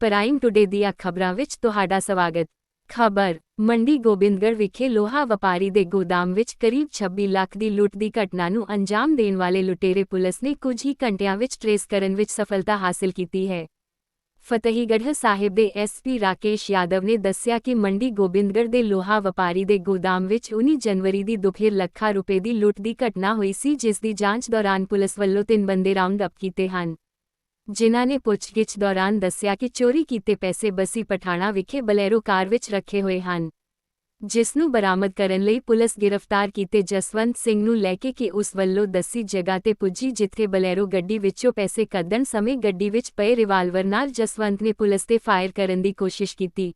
Prime today ਦੀਆਂ ਖਬਰਾਂ ਵਿੱਚ ਤੁਹਾਡਾ ਸਵਾਗਤ। ਖਬਰ, ਮੰਡੀ ਗੋਬਿੰਦਗੜ੍ਹ ਵਿਖੇ ਲੋਹਾ ਵਪਾਰੀ ਦੇ ਗੋਦਾਮ ਵਿੱਚ ਕਰੀਬ 26 ਲੱਖ ਦੀ ਲੁੱਟ ਦੀ ਘਟਨਾ ਨੂੰ ਅੰਜਾਮ ਦੇਣ ਵਾਲੇ ਲੁਟੇਰੇ ਪੁਲਿਸ ਨੇ ਕੁਝ ਹੀ ਘੰਟਿਆਂ ਵਿੱਚ ਟਰੇਸ ਕਰਨ ਵਿੱਚ ਸਫਲਤਾ ਹਾਸਲ ਕੀਤੀ ਹੈ। ਫਤਿਹਗੜ੍ਹ ਸਾਹਿਬ ਦੇ ਐਸਪੀ ਰਾਕੇਸ਼ ਯਾਦਵ ਨੇ ਦੱਸਿਆ ਕਿ ਮੰਡੀ ਗੋਬਿੰਦਗੜ੍ਹ ਦੇ ਲੋਹਾ ਵਪਾਰੀ ਦੇ ਗੋਦਾਮ ਵਿੱਚ 19 ਜਨਵਰੀ ਦੀ ਦੁਪਹਿਰ ਲੱਖਾਂ ਰੁਪਏ ਦੀ ਲੁੱਟ ਦੀ ਘਟਨਾ ਹੋਈ ਸੀ, ਜਿਸ ਦੀ ਜਾਂਚ ਦੌਰਾਨ ਪੁਲਿਸ ਵੱਲੋਂ ਤਿੰਨ ਬੰਦੇ ਰਾਉਂਡ ਅਪ ਕੀਤੇ ਹਨ। ਜਿਨ੍ਹਾਂ ਨੇ ਪੁੱਛਗਿੱਛ ਦੌਰਾਨ ਦੱਸਿਆ ਕਿ ਚੋਰੀ ਕੀਤੇ ਪੈਸੇ ਬਸੀ ਪਠਾਣਾ ਵਿਖੇ ਬਲੈਰੋ ਕਾਰ ਵਿੱਚ ਰੱਖੇ ਹੋਏ ਹਨ, ਜਿਸ ਨੂੰ ਬਰਾਮਦ ਕਰਨ ਲਈ ਪੁਲਿਸ ਗ੍ਰਿਫਤਾਰ ਕੀਤੇ ਜਸਵੰਤ ਸਿੰਘ ਨੂੰ ਲੈ ਕੇ ਕਿ ਉਸ ਵੱਲੋਂ ਦੱਸੀ ਜਗ੍ਹਾ ਤੇ ਪੁੱਜੀ ਜਿੱਥੇ ਬਲੈਰੋ ਗੱਡੀ ਵਿੱਚੋਂ ਪੈਸੇ ਕੱਢਣ ਸਮੇਂ ਗੱਡੀ ਵਿੱਚ ਪਏ ਰਿਵਾਲਵਰ ਨਾਲ ਜਸਵੰਤ ਨੇ ਪੁਲਿਸ ਤੇ ਫਾਇਰ ਕਰਨ ਦੀ ਕੋਸ਼ਿਸ਼ ਕੀਤੀ।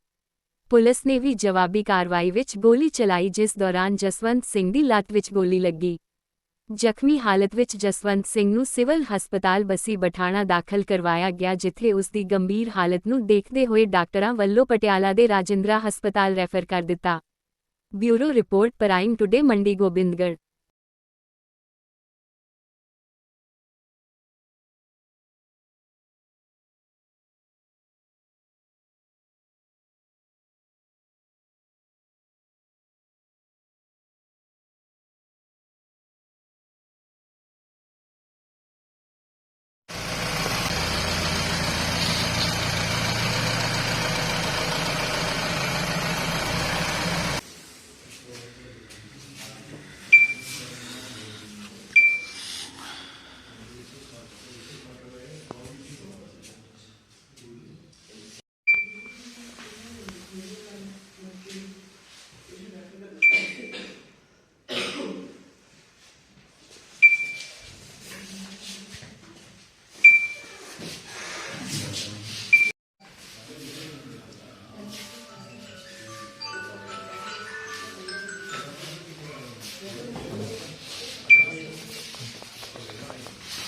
ਪੁਲਿਸ ਨੇ ਵੀ ਜਵਾਬੀ ਕਾਰਵਾਈ ਵਿੱਚ ਗੋਲੀ ਚਲਾਈ, ਜਿਸ ਦੌਰਾਨ ਜਸਵੰਤ ਸਿੰਘ ਦੀ ਲੱਤ ਵਿੱਚ ਗੋਲੀ ਲੱਗੀ। ਜ਼ਖਮੀ ਹਾਲਤ ਵਿੱਚ ਜਸਵੰਤ ਸਿੰਘ ਨੂੰ ਸਿਵਲ ਹਸਪਤਾਲ ਬਸੀ ਬਠਾਣਾ ਦਾਖਲ ਕਰਵਾਇਆ ਗਿਆ, ਜਿੱਥੇ ਉਸ ਦੀ ਗੰਭੀਰ ਹਾਲਤ ਨੂੰ ਦੇਖਦੇ ਹੋਏ ਡਾਕਟਰਾਂ ਵੱਲੋਂ ਪਟਿਆਲਾ ਦੇ ਰਾਜਿੰਦਰਾ ਹਸਪਤਾਲ ਰੈਫਰ ਕਰ ਦਿੱਤਾ। ਬਿਊਰੋ ਰਿਪੋਰਟ, ਪ੍ਰਾਈਮ ਟੁਡੇ, ਮੰਡੀ, ਗੋਬਿੰਦਗੜ੍ਹ।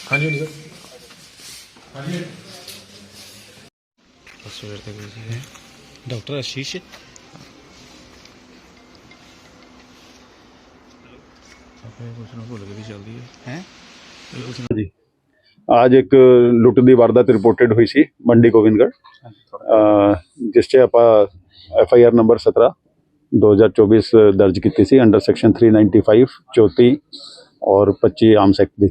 ਹਾਂਜੀ ਹਾਂਜੀ ਸਰ। ਹਾਂਜੀ। ਸਵੇਰ ਤੱਕ ਜੀ ਡਾਕਟਰ ਆਸ਼ੀਸ਼ ਆਪਣੇ ਕੁਛ ਨਾ ਭੁੱਲ ਕੇ ਵੀ ਚੱਲਦੀ ਹੈ। ਹੈ? ਅੱਜ ਇੱਕ ਲੁੱਟ ਦੀ ਵਾਰਦਾਤ ਰਿਪੋਰਟਡ ਹੋਈ ਸੀ ਮੰਡੀ ਗੋਬਿੰਦਗੜ੍ਹ। ਜਿਸ 'ਚ ਆਪਾਂ ਐਫ ਆਈ ਆਰ ਨੰਬਰ 17 2024 ਦਰਜ ਕੀਤੀ ਸੀ ਅੰਡਰ ਸੈਕਸ਼ਨ 395 34 ਔਰ 25 ਆਰਮਸ ਐਕਟ ਦੀ।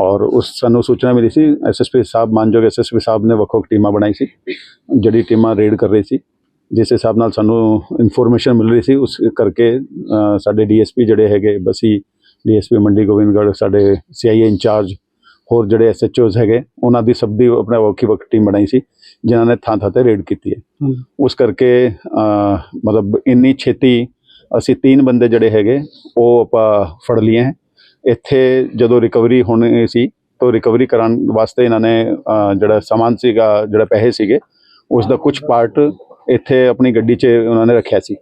ਔਰ ਉਸ ਸਾਨੂੰ ਸੂਚਨਾ ਮਿਲੀ ਸੀ ਐਸਐਸਪੀ ਸਾਹਿਬ ਮਾਨਯੋਗ ਐਸਐਸਪੀ ਸਾਹਿਬ ਨੇ ਵੱਖ ਵੱਖ ਟੀਮਾਂ ਬਣਾਈ ਸੀ ਜਿਹੜੀ ਟੀਮਾਂ ਰੇਡ ਕਰ ਰਹੀ ਸੀ ਜਿਸ ਹਿਸਾਬ ਨਾਲ ਸਾਨੂੰ ਇਨਫੋਰਮੇਸ਼ਨ ਮਿਲ ਰਹੀ ਸੀ ਉਸ ਕਰਕੇ ਸਾਡੇ ਡੀਐਸਪੀ ਜਿਹੜੇ ਹੈਗੇ ਬਸੀ ਡੀਐਸਪੀ ਮੰਡੀ ਗੋਬਿੰਦਗੜ੍ਹ ਸਾਡੇ ਸੀਆਈਏ ਇੰਚਾਰਜ ਹੋਰ ਜਿਹੜੇ ਐਸਐਚਓਜ਼ ਹੈਗੇ ਉਹਨਾਂ ਦੀ ਸਭ ਦੀ ਆਪਣਾ ਵੱਖੀ ਵੱਖ ਟੀਮ ਬਣਾਈ ਸੀ ਜਿਨ੍ਹਾਂ ਨੇ ਥਾਂ ਥਾਂ ਤੇ ਰੇਡ ਕੀਤੀ ਹੈ। ਉਸ ਕਰਕੇ ਮਤਲਬ ਇੰਨੀ ਛੇਤੀ ਅਸੀਂ ਤਿੰਨ ਬੰਦੇ ਜਿਹੜੇ ਹੈਗੇ ਉਹ ਆਪਾਂ ਫੜ ਲਏ ਹੈ। ਇੱਥੇ ਜਦੋਂ ਰਿਕਵਰੀ ਹੋਣੀ ਸੀ, ਤਾਂ ਰਿਕਵਰੀ ਕਰਾਉਣ ਵਾਸਤੇ ਇਹਨਾਂ ਨੇ ਜਿਹੜਾ ਸਮਾਨ ਸੀਗਾ, ਜਿਹੜਾ ਪੈਸੇ ਸੀਗੇ ਉਸ ਦਾ ਕੁਝ ਪਾਰਟ ਇੱਥੇ ਆਪਣੀ ਗੱਡੀ 'ਚ ਉਹਨਾਂ ਨੇ ਰੱਖਿਆ ਸੀ।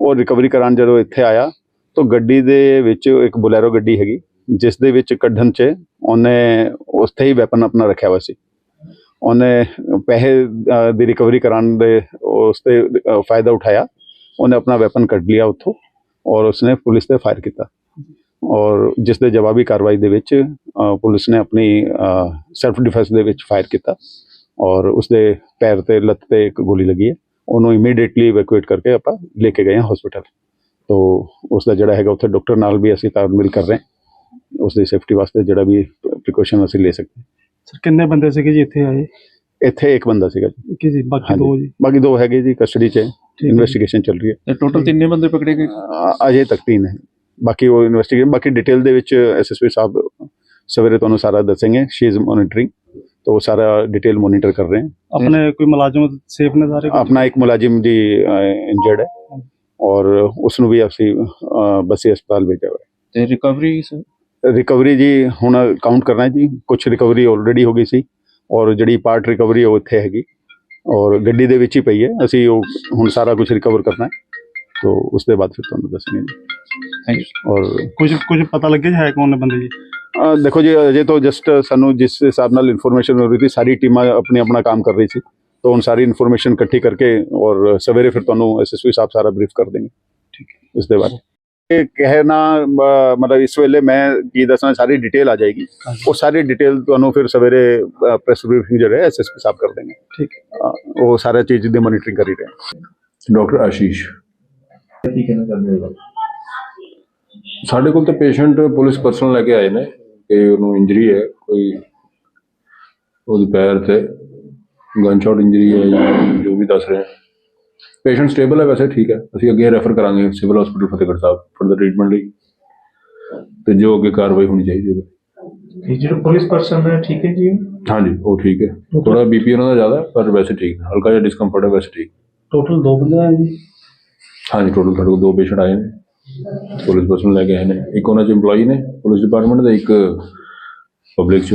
ਉਹ ਰਿਕਵਰੀ ਕਰਾਉਣ ਜਦੋਂ ਇੱਥੇ ਆਇਆ, ਤਾਂ ਗੱਡੀ ਦੇ ਵਿੱਚ ਇੱਕ ਬੁਲੈਰੋ ਗੱਡੀ ਹੈਗੀ, ਜਿਸ ਦੇ ਵਿੱਚ ਕੱਢਣ 'ਚ ਉਹਨੇ ਉੱਥੇ ਹੀ ਵੈਪਨ ਆਪਣਾ ਰੱਖਿਆ ਹੋਇਆ ਸੀ। ਉਹਨੇ ਪੈਸੇ ਦੀ ਰਿਕਵਰੀ ਕਰਾਉਣ ਦੇ ਉਸ ਤੇ ਫਾਇਦਾ ਉਠਾਇਆ। ਉਹਨੇ ਆਪਣਾ ਵੈਪਨ ਕੱਢ ਲਿਆ ਉੱਥੋਂ, ਔਰ ਉਸਨੇ ਪੁਲਿਸ ਤੇ ਫਾਇਰ ਕੀਤਾ। ਔਰ ਜਿਸ ਦੇ ਜਵਾਬੀ ਕਾਰਵਾਈ ਦੇ ਵਿੱਚ ਪੁਲਿਸ ਨੇ ਆਪਣੀ ਸੈਲਫ ਡਿਫੈਂਸ ਦੇ ਵਿੱਚ ਫਾਇਰ ਕੀਤਾ ਔਰ ਉਸਦੇ ਪੈਰ ਤੇ ਲੱਤ ਤੇ ਇੱਕ ਗੋਲੀ ਲੱਗੀ ਹੈ। ਉਹਨੂੰ ਇਮੀਡੀਏਟਲੀ ਇਵੈਕੂਏਟ ਕਰਕੇ ਆਪਾਂ ਲੈ ਕੇ ਗਏ ਹਾਂ ਹਸਪੀਟਲ ਤੋ ਉਸ ਦਾ ਜਿਹੜਾ ਹੈਗਾ ਉੱਥੇ ਡਾਕਟਰ ਨਾਲ ਵੀ ਅਸੀਂ ਤਾਲਮੇਲ ਕਰ ਰਹੇ ਹਾਂ। ਉਸ ਦੀ ਸੇਫਟੀ ਵਾਸਤੇ ਜਿਹੜਾ ਵੀ ਪ੍ਰੀਕਾਸ਼ਨ ਅਸੀਂ ਲੈ ਸਕਦੇ ਹਾਂ। ਸਰ ਕਿੰਨੇ ਬੰਦੇ ਸੀਗੇ ਜੀ ਇੱਥੇ ਆਏ? ਇੱਥੇ ਇੱਕ ਬੰਦਾ ਸੀਗਾ ਜੀ। ਇੱਕ ਹੀ ਸੀ ਬਾਕੀ। ਦੋ ਜੀ? ਬਾਕੀ ਦੋ ਹੈਗੇ ਜੀ ਕਸਟਡੀ 'ਚ। ਇਨਵੈਸਟੀਗੇਸ਼ਨ ਚੱਲ ਰਹੀ ਹੈ। ਟੋਟਲ ਤਿੰਨੇ ਬੰਦੇ ਪਕੜੇ ਗਏ? ਅਜੇ ਤੱਕ ਤਿੰਨ ਹੈ। ਬਾਕੀ ਉਹ ਇਨਵੈਸਟੀਗੇਸ਼ਨ ਬਾਕੀ ਡਿਟੇਲ ਦੇ ਵਿੱਚ ਐਸਐਸਪੀ ਸਾਹਿਬ ਸਵੇਰੇ ਤੁਹਾਨੂੰ ਸਾਰਾ ਦੱਸਣਗੇ ਸ਼ੀ ਇਜ਼ ਮੋਨੀਟਰਿੰਗ तो वो सारा डिटेल मॉनिटर कर रहे हैं ਆਪਣੇ ਕੋਈ ਮੁਲਾਜ਼ਮ ਸੇਫ ਨੇ ਸਾਰੇ अपना एक मुलाजिम जी इंजर्ड है और उसनु भी ਅਸੀਂ ਅ, ਬਸੀ ਹਸਪਤਾਲ ਭੇਜਿਆ ਹੋਇਆ ਤੇ ਰਿਕਵਰੀ ਰਿਕਵਰੀ ਜੀ ਹੁਣ ਕਾਊਂਟ ਕਰਨਾ ਹੈ ਜੀ ਕੁਝ ਰਿਕਵਰੀ ਆਲਰੇਡੀ ਹੋ ਗਈ ਸੀ ਔਰ ਜਿਹੜੀ ਪਾਰਟ ਰਿਕਵਰੀ ਉਹ ਇੱਥੇ ਹੈਗੀ ਔਰ ਗੱਡੀ ਦੇ ਵਿੱਚ ਹੀ ਪਈ ਹੈ ਅਸੀਂ ਉਹ ਹੁਣ ਸਾਰਾ ਕੁਝ ਰਿਕਵਰ ਕਰਨਾ ਹੈ ਤੋਂ ਉਸ ਦੇ ਬਾਅਦ ਫਿਰ ਤੁਹਾਨੂੰ ਦੱਸਣੀ ਜੀ ਥੈਂਕ ਯੂ ਔਰ ਕੁਝ ਕੁਝ ਪਤਾ ਲੱਗਿਆ ਜੀ ਹੈ ਕੌਣ ਨੇ ਬੰਦੇ ਜੀ ਦੇਖੋ ਜੀ ਅਜੇ ਤੋਂ ਜਸਟ ਸਾਨੂੰ ਜਿਸ ਹਿਸਾਬ ਨਾਲ ਇਨਫੋਰਮੇਸ਼ਨ ਮਿਲ ਰਹੀ ਸੀ ਸਾਰੀ ਟੀਮਾਂ ਆਪਣੇ ਆਪਣਾ ਕੰਮ ਕਰ ਰਹੀ ਸੀ ਤਾਂ ਹੁਣ ਸਾਰੀ ਇਨਫੋਰਮੇਸ਼ਨ ਇਕੱਠੀ ਕਰਕੇ ਔਰ ਸਵੇਰੇ ਫਿਰ ਤੁਹਾਨੂੰ ਐਸਐਸਪੀ ਸਾਹਿਬ ਸਾਰਾ ਬਰੀਫ ਕਰ ਦੇਣਗੇ ਠੀਕ ਹੈ ਇਸ ਦੇ ਬਾਰੇ ਇਹ ਕਹਿਣਾ ਮਤਲਬ ਇਸ ਵੇਲੇ ਮੈਂ ਕੀ ਦੱਸਣਾ ਸਾਰੀ ਡਿਟੇਲ ਆ ਜਾਏਗੀ ਉਹ ਸਾਰੀ ਡਿਟੇਲ ਤੁਹਾਨੂੰ ਫਿਰ ਸਵੇਰੇ ਪ੍ਰੈਸ ਬਰੀਫਿੰਗ ਜਿਹੜਾ ਐਸਐਸਪੀ ਸਾਹਿਬ ਕਰ ਦੇਣਗੇ ਠੀਕ ਉਹ ਸਾਰਾ ਚੀਜ਼ ਦੀ ਮੋਨੀਟਰਿੰਗ ਕਰੀ ਰਹੇ ਡਾਕਟਰ ਆਸ਼ੀਸ਼ ਸਾਡੇ ਕੋਲ ਤਾਂ ਪੇਸ਼ੈਂਟ ਪੁਲਿਸ ਪਰਸਨ ਲੈ ਕੇ ਆਏ ਨੇ ਕਿ ਉਹਨੂੰ ਇੰਜਰੀ ਹੈ ਕੋਈ ਉਹਦੇ ਪੈਰ ਤੇ ਗਨ ਸ਼ਾਟ ਇੰਜਰੀ ਹੈ ਜਾਂ ਜੋ ਵੀ ਦੱਸ ਰਹੇ ਹੈ ਪੇਸ਼ੈਂਟ ਸਟੇਬਲ ਹੈ ਵੈਸੇ ਠੀਕ ਹੈ। ਅਸੀਂ ਅੱਗੇ ਰੈਫਰ ਕਰਾਂਗੇ civil hospital Fatehgarh Sahib further treatment ਲਈ ਤੇ ਜੋ ਅੱਗੇ ਕਾਰਵਾਈ ਹੋਣੀ ਚਾਹੀਦੀ ਹੈ। ਇਹ ਜਿਹੜਾ ਪੁਲਿਸ ਪਰਸਨ ਹੈ ਠੀਕ ਹੈ ਜੀ? ਹਾਂਜੀ ਉਹ ਠੀਕ ਹੈ। ਥੋੜਾ ਬੀਪੀ ਉਹਨਾਂ ਦਾ ਜ਼ਿਆਦਾ ਪਰ ਵੈਸੇ ਠੀਕ ਹੈ। ਹਲਕਾ ਜਿਹਾ ਡਿਸਕੰਫਰਟ ਹੈ ਵੈਸੇ ਠੀਕ ਟੋਟਲ ਦੋ ਬੰਦੇ ਆਏ ਜੀ। ਹਾਂਜੀ ਟੋਟਲ ਸਾਡੇ ਕੋਲ ਦੋ ਪੇਸ਼ੈਂਟ ਆਏ ਨੇ। ਪੁਲਿਸ ਪਰਸਨ ਲੈ ਕੇ ਆਏ ਨੇ। ਇੱਕ ਉਹਨਾਂ ਚ EMPLOYE ਨੇ ਪੁਲਿਸ ਡਿਪਾਰਟਮੈਂਟ ਦਾ ਇੱਕ ਪਬਲਿਕ ਚ।